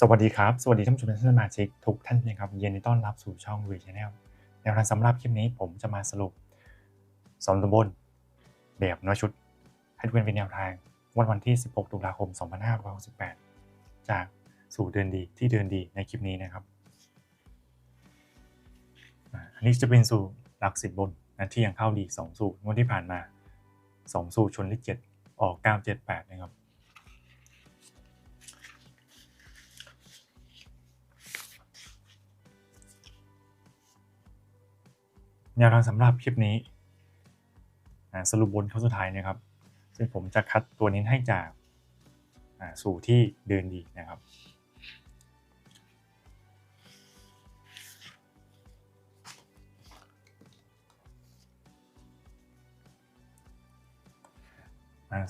สวัสดีครับ สวัสดีท่านผู้ชมท่านสมาชิกทุกท่านนะครับยินดีต้อนรับสู่ช่องวีชแนลแนวทางสำหรับคลิปนี้ผมจะมาสรุปสองตัวบน แบบน้อยชุด ให้ทุกคนเป็นแนวทางวันวันที่ 16 ตุลาคม 2568 จากสู่เดือนดีที่เดือนดีในคลิปนี้นะครับ อันนี้จะเป็นสู่หลักสิบบนนะที่ยังเข้าดีสองสูตรงวดที่ผ่านมาสองสูตรชนเลขเจ็ดออก 978 นะครับ แนวทางสำหรับคลิปนี้สรุปบนข้าสุดท้ายนะครับ ซึ่งผมจะคัดตัวนี้ให้จากสู่ที่เดินดีนะครับ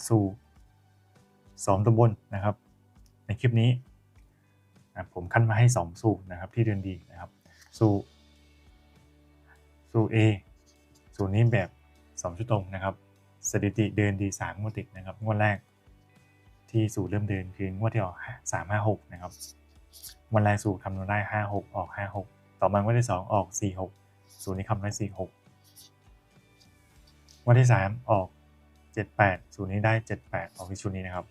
สู่สองตัวบนนะครับ ในคลิปนี้ผมคัดมาให้ 2 สูตรนะครับที่เดินดีนะครับ สูตร สูตร A สูตรนี้แบบ 2 ชุดตรงนะครับ สถิติเดินดี3งวดติดนะครับ งวดแรกที่สูตรเริ่มเดินคืองวดที่ออก3 5 6นะครับวันแรกสูตรคำนวณได้ 5 6 ออก 5 6 ต่อมางวดที่ 2 ออก 4 6 สูตรนี้คำนวณได้4 6งวดที่ 3 ออก 7 8 สูตรนี้ได้ 7 8 ออกที่ชุดนี้นะครับ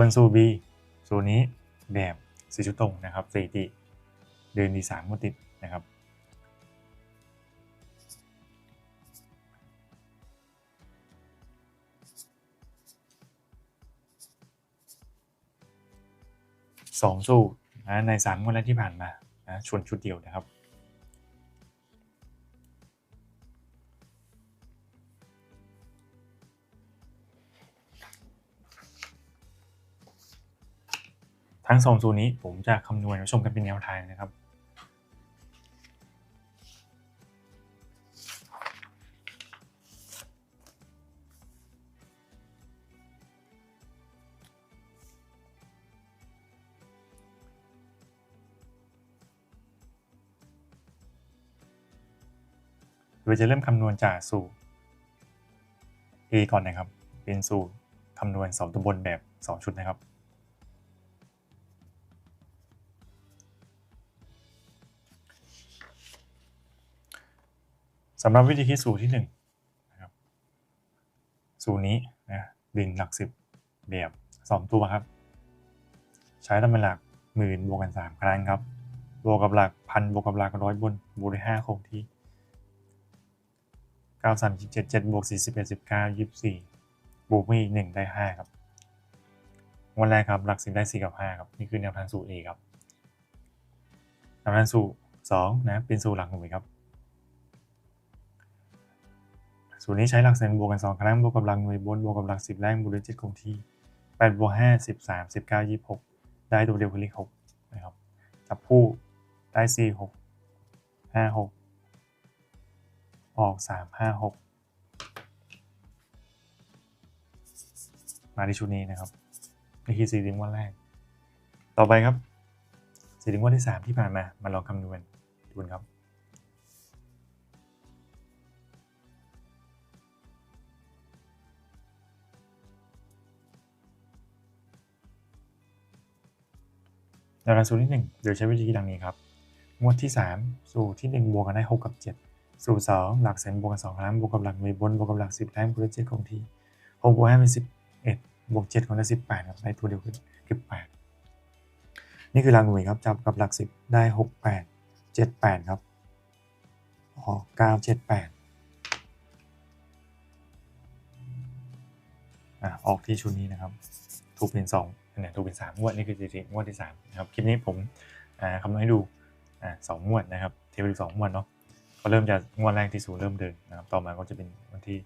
ส่วนสูบีสูตรนี้แบบสีชุดตรงนะครับสถิติเดินดีสามงวดติดนะครับ สองสูตรนะในสามงวดแรกที่ผ่านมานะชวนชุดเดียวนะครับ ทั้งสองสูตรนี้ผมจะคำนวณและชมกันเป็นแนวทางนะครับโดยจะเริ่มคำนวณจากสูตร A ก่อนนะครับ เป็นสูตรคำนวณ 2ตัวบนแบบ 2 ชุดนะครับ สำหรับวิธีคิดสูตรที่1นงนะครับสูตรนี้นะดึงหลักสิบแบบ2ตัวครับ ใช้ตำแหน่งหลักหมื่นบวกกัน 3 ครั้งครับบวกกับหลักพันบวกกับหลักร้อยบนบวกด้วย5คงที่9 3 7 7บวก4 1 19 24 บวกมาอีก 1 ได้ 5 ครับวันแรกครับหลักสิบได้ 4 กับ 5 ครับ นี่คือแนวทางสูตร A ครับแนวทางสูตร2นะเป็นสูตรหลักหน่วยครับ สูตรนี้ใช้หลักเซนบวกกัน2ครั้งบวกกับหลักหน่วยบนบวกกับหลัก10แรกบวกด้วย7คงที่8บวก5 13 19 26 ได้ตัวเดียวคือเลข6นะครับจับคู่ได้ 4 6 5 6 ออก 3 5 6มาที่ชุดนี้นะครับนี่คือสี่ถึงวันแรก ต่อไปครับสี่ถึงวันที่ 3 ที่ผ่านมา มาลองคำนวณดูนครับ แนวทาสูตรที่1โดยใช้วิธีดังนี้ครับ งวดที่ 3 สูตรที่ 1 บวกกันได้ 6 กับ 7 สูตร 2 หลักแสนบวกกัน2ครั้งบวกกับหลักหน่วยบนบวกกับหลัก 10แท้งบวกด้วย7คงที่6บวก5เป็น11บวก7ของได้18ครับได้ตัวเดียวคือคือ8นี่คือหลักหน่วยครับจับกับหลัก 10 ได้ 68 78 ครับออก9 78อะออกที่ชุดนี้นะครับ ถูกเป็น 2 นี่ยถูกเป็น3งวดนี่คือจริงๆงวดที่3นะครับคลิปนี้ผมคำนวณให้ดูสองงวดนะครับเทปสองงวดเนาะก็เริ่มจากงวดแรกที่ศูนย์เริ่มเดินนะครับต่อมาก็จะเป็นวันที่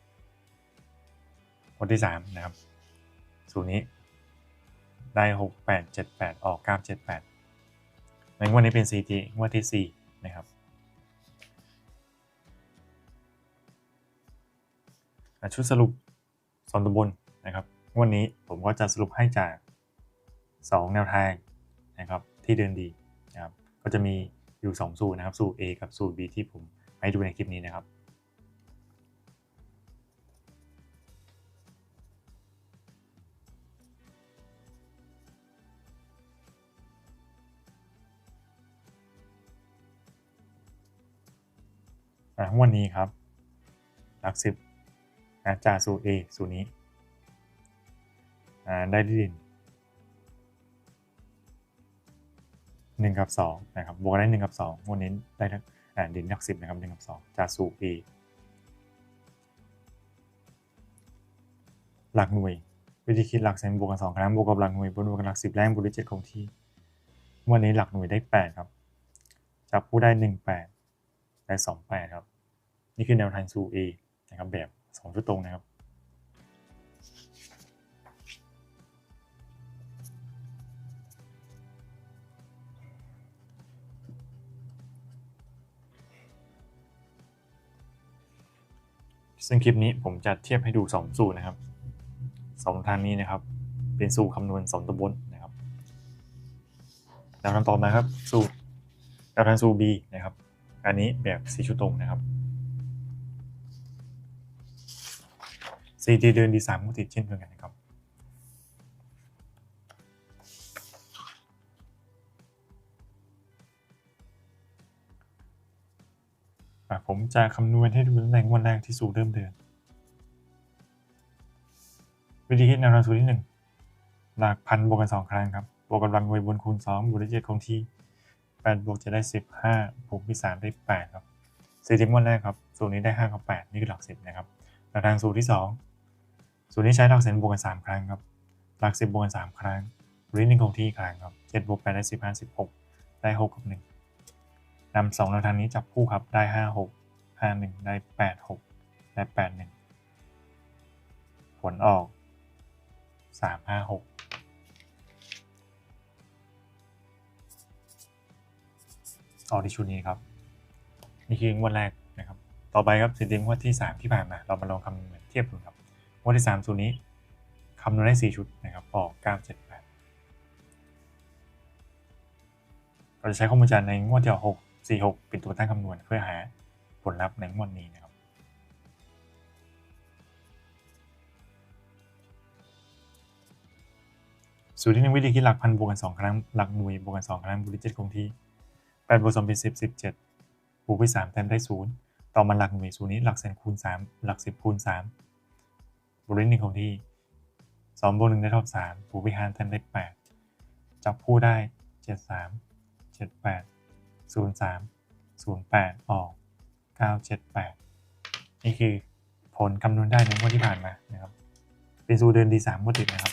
วันที่3นะครับสูตรนี้ได้ 6 8 7 8 ออก 9 7 8ในงวดนี้เป็น CT งวดที่4นะครับชุดสรุปสองตัวบนนะครับ วันนี้ผมก็จะสรุปให้จาก 2 แนวทางนะครับที่เดินดีนะครับก็จะมีอยู่ 2 สูตรนะครับสูตร A กับสูตร B ที่ผมให้ดูในคลิปนี้นะครับอะงวันนี้ครับหลักสิบนะจากสูตร A สูตรนี้ได้ดิน หนึ่งกับสองนะครับ บวกได้หนึ่งกับสองวันนี้ได้ดินหลักสิบนะครับหนึ่งกับสองจากสูตร A หลักหน่วย วิธีคิดหลักแสนบวกกันสองครั้งบวกกับหลักหน่วยบนบวกกับหลักสิบแรงบวกด้วยเจ็ดคงที่วันนี้หลักหน่วยได้แปดครับจับผู้ได้หนึ่งแปดได้สองแปดครับ นี่คือแนวทางสู A นะครับแบบสองชุดตรงนะครับ ซึ่งคลิปนี้ผมจะเทียบให้ดู 2 สูตรนะครับสองทางนี้นะครับ เป็นสูตรคำนวณ2ตัวบนนะครับแนวทางต่อมาครับ สูตรแนวทางสูตร B นะครับ อันนี้แบบ4ชุดตรงนะครับซีดีเดินดีสามก็ติดเช่นเดียวกัน ผมจะคำนวณให้ดูตำแหน่งวันแรกที่สูเริ่มเดิน วิธีคิดแนวทางสูตรที่หนึ่งหลักพันบวกกันสองครั้งครับ บวกกำลังไว้บนคูณสองบวกด้วยเจ็ดคงที่แปดบวกจะได้สิบห้าบวกที่สามได้แปดครับสี่ทิมวันแรกครับ สูตรนี้ได้ห้ากับแปดนี่คือหลักสิบนะครับแนวทางสูตรที่สองสูตรนี้ใช้หลักแสนบวกกันสามครั้งครับ หลักสิบบวกกันสามครั้งริหนึ่งคงที่ครั้งครับเจ็ดบวกแปดได้สิบห้าสิบหกได้หกกับห นำสองแนวทางนี้จับคู่ครับได้ห้าหกห้าหนึ่งได้แปดหกได้แปดหนึ่งผลออกสามห้าหกออกที่ชุดนี้ครับนี่คืองวดแรกนะครับ ต่อไปครับสิทธิงวดที่สามที่ผ่านมา เรามาลองคำนวณเทียบดูครับงวดที่3สูตรนี้คำนวณได้ 4 ชุดนะครับออก 9 7 8เราจะใช้ข้อมูลจากในงวดที่ออก6 4 6 เป็นตัวตั้งคำนวณเพื่อหาผลลัพธ์ในงวดนี้นะครับ สูตรที่หนึ่งวิธีคิดหลักพันบวกกัน 2 ครั้ง หลักหน่วยบวกกัน 2 ครั้งบวกด้วย7คงที่8บวก2เป็น10 17บวกไป3แทนได้ 0 ต่อมาหลักหน่วยสูตรนี้หลักแสนคูณ 3 หลัก 10คูณ3บริหนึ่งของที่สองบวกหนึ่งได้เท่าสามผูกวิหารแทนได้แปดจับคู่ได้เจ็ ดสามเจ็ดแปดศูนย์สามศูนย์แปดออกเก้าเจ็ดแปดนี่คือผลคำนวณได้ในงวดที่ผ่านมานะครับ เป็นสูเดินดีสามงวดติดนะครับ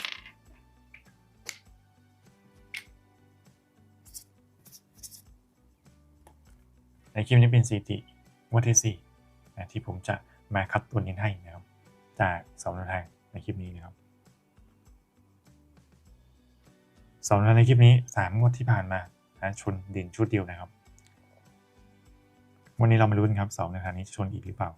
ในคลิปนี้เป็นสถิติงวดที่สี่นะที่ผมจะมาคัดตัวนี้ให้นะครับ จากสองแนวทางในคลิปนี้นะครับสองแนวทางในคลิปนี้สามงวดที่ผ่านมานะชนดินชุดเดียวนะครับ วันนี้เรามาลุ้นครับสองแนวทางนี้ชนอีกหรือเปล่า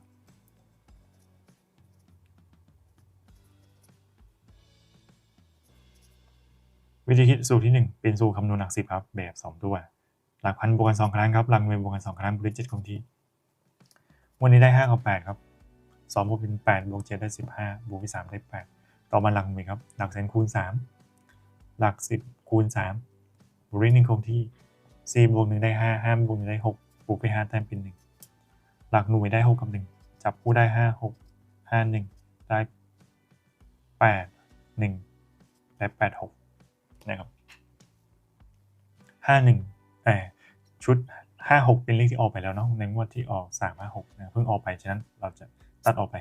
วิธีคิดสูตรที่ 1 เป็นสูตรคำนวณหลักสิบครับ แบบ 2 ตัว หลักพันบวกกัน 2 ครั้งครับ หลักหน่วยบวกกัน 2 ครั้งบริจิตคงที่ วันนี้ได้5กับ8ครับสองบวกเป็นแปดบวกเจ็ดได้สิบห้าบวกไปสามได้แปดต่อมาหลักหน่วยครับ หลักแสนคูณสามหลักสิบคูณสามบวกด้วยหนึ่งคงที่สี่บวกหนึ่งได้ห้าห้าบวกหนึ่งได้หก วกไปห้าแต้มเป็นหนึ่งหลักหน่วยได้หกกับหนึ่งจับคู่ได้ห้าหกห้าหนึ่งได้แปดหนึ่งได้แปดหกนะครับห้าหนึ่งแต่ชุดห้าหกเป็นเลขที่ออกไปแล้วเนาะในงวดที่ออกสามห้าหกนะเพิ่งออกไปฉะนั้นเราจะตัดออกไป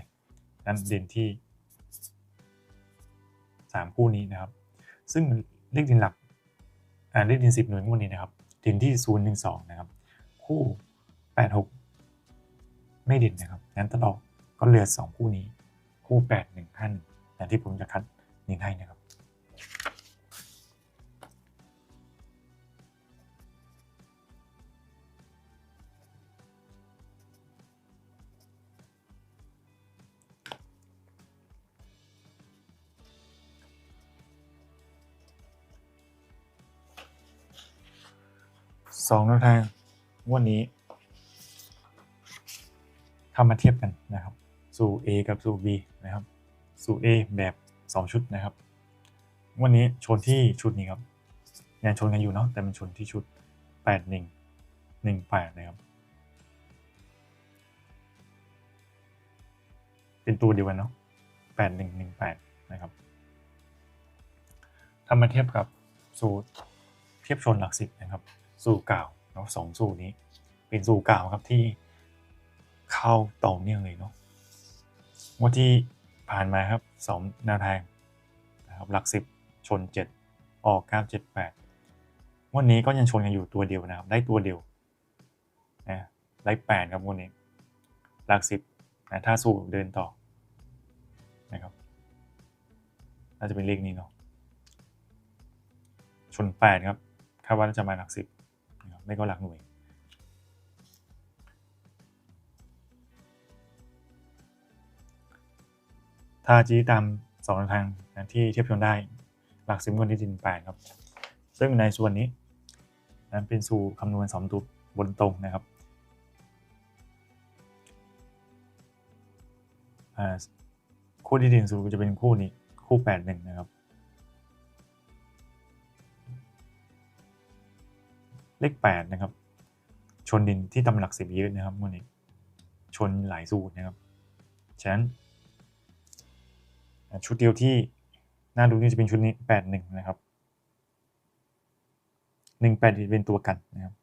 นั้นเด่นที่สามคู่นี้นะครับ ซึ่งเลขเด่นหลักอ่าเลขเด่นสิบหน่วยงวดนี้นะครับเด่นที่ศูนย์หนึ่งสองนะครับ คู่แปดหกไม่เด่นนะครับงั้นตลอดก็เหลือสองคู่นี้ คู่แปดหนึ่งห้านึ่งแที่ผมจะคัดนี้ให้นะครับ สองแนวทาง วันนี้ทำมาเทียบกันนะครับ สู่ A กับสู่ B นะครับ สู่ A แบบ 2 ชุดนะครับ วันนี้ชนที่ชุดนี้ครับยังชนกันอยู่เนาะแต่มันชนที่ชุด 8 1 1 8 นะครับ เป็นตัวเดียวกันเนาะ8 1 1 8 นะครับทำมาเทียบกับสูตรเทียบชนหลักสิบนะครับ สูตรเก่า เนาะสองสูตรนี้ เป็นสูตรเก่าครับที่เข้าต่อเนื่องเลยเนาะงว่าที่ผ่านมาครับสองแนวทางนะครับหลักสิบชนเจ็ดออกเก้าเจ็ดแปดวันนี้ก็ยังชนกันอยู่ตัวเดียวนะครับ ได้ตัวเดียวนะได้แปดครับวันนี้ หลักสิบนะถ้าสู้เดินต่อนะครับน่าจะเป็นเลขนี้เนาะชนแปดครับคาดว่าน่าจะมาหลักสิบ ไม่ก็หลักหน่วย ถ้าจีตามสองแนวทางนะที่เทียบชนได้หลักสิบคนที่ดินแปดครับ ซึ่งในส่วนนี้นั้นเป็นสู่คำนวณสองตัวบนตรงนะครับคู่ที่ดินสูงจะเป็นคู่นี้คู่แปดหนึ่งนะครับ เลขแปดนะครับ ชนดินที่ตำหลักสิบเยอะนะครับวันนี้ ชนหลายสูตรนะครับ ฉะนั้น ชุดเดียวที่น่าดูนี่จะเป็นชุดนี้แปดหนึ่งนะครับหนึ่งแปดเป็นตัวกันนะครับ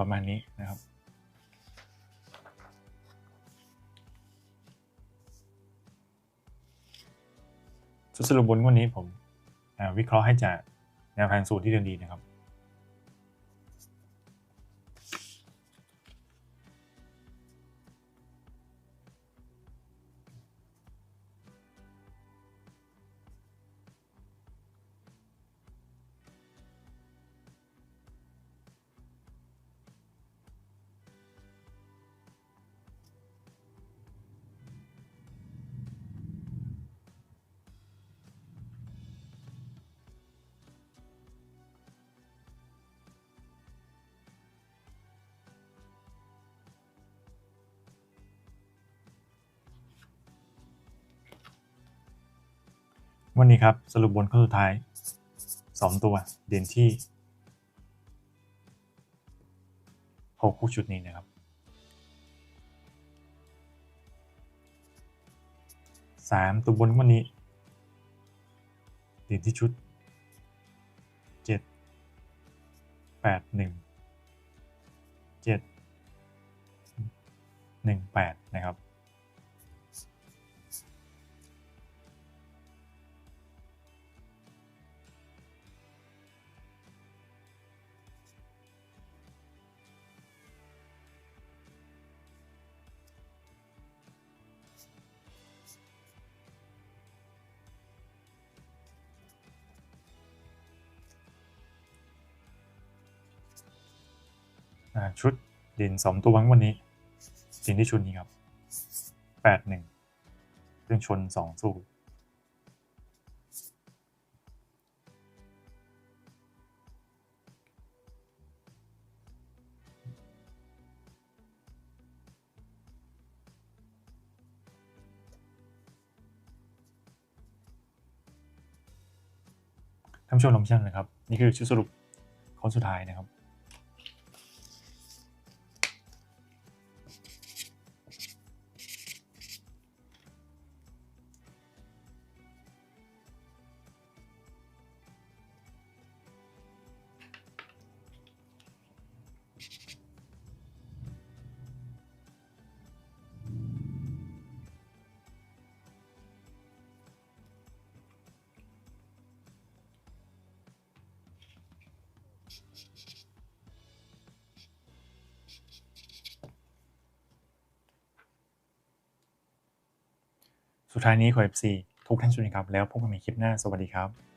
ประมาณนี้นะครับชุดสรุปบนวันนี้ผม วิเคราะห์ให้จากแนวทางสูตรที่ดีนะครับ วันนี้ครับ สรุปบนข้อสุดท้าย 2 ตัวเด่นที่6คู่ชุดนี้นะครับ 3 ตัวบนวันนี้ เด่นที่ชุด 7 8 1 7 1 8 นะครับ ชุดด่นสองตัววันนี้สิ่งที่ชุดนี้ครับแปดหนึ่งเครื่งชนสองสู้ท่านผู้ชมลองชั่งนะครับ นี่คือชุดสรุปข้อสุดท้ายนะครับ สุดท้ายนี้ขอ FC ทุกท่านสวัสดีครับ แล้วพบกันใหม่คลิปหน้า สวัสดีครับ